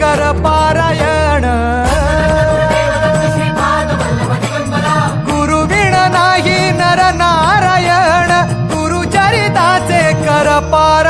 कर पारायण. गुरु विण नाही नर नारायण. गुरु चरिताचे कर पारायण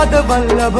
भव श्रीपाद वल्लभ